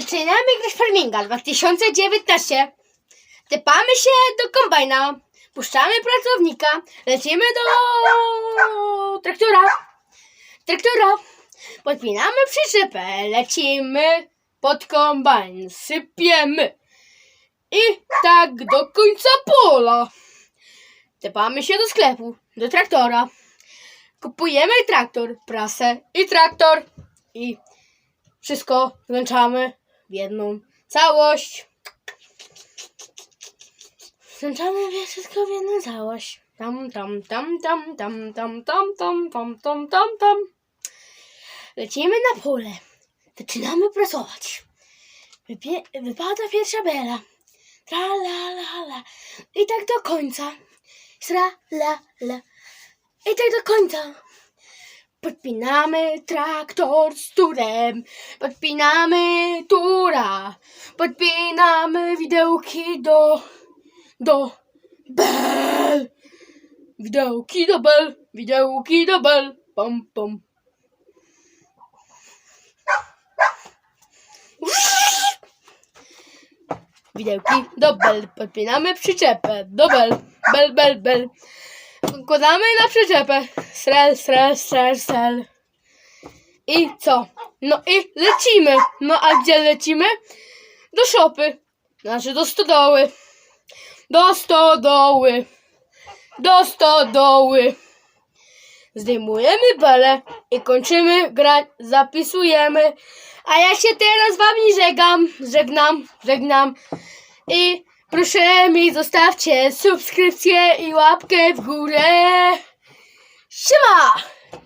Zaczynamy grać farminga 2019. Tepamy się do kombajna. Puszczamy pracownika. Lecimy do traktora. Traktora. Podpinamy przyczepę. Lecimy pod kombajn. Sypiemy. I tak do końca pola. Tepamy się do sklepu. Do traktora. Kupujemy traktor, prasę i traktor. I wszystko złączamy w jedną całość. Złączamy wszystko w jedną całość. Tam, tam, tam, tam, tam, tam, tam, tam, tam, tam, tam, tam. Lecimy na pole. Zaczynamy pracować. Wypie- wypada pierwsza bela. Tra la la la. I tak do końca. Sra la la. I tak do końca. Podpinamy traktor z turem, podpinamy tura, podpinamy widełki do, do bel. Widełki do bel, widełki do bel, pom pom. Widełki do bel, podpinamy przyczepę do bel, bel, bel, bel. Wkładamy na przyczepę. Srel, srel, srel, srel. I co? No i lecimy. No a gdzie lecimy? Do szopy. Znaczy do stodoły. Do stodoły. Do stodoły. Zdejmujemy belę i kończymy grać, zapisujemy. A ja się teraz z wami żegnam, żegnam, żegnam. I proszę mi zostawcie subskrypcję i łapkę w górę. 是吗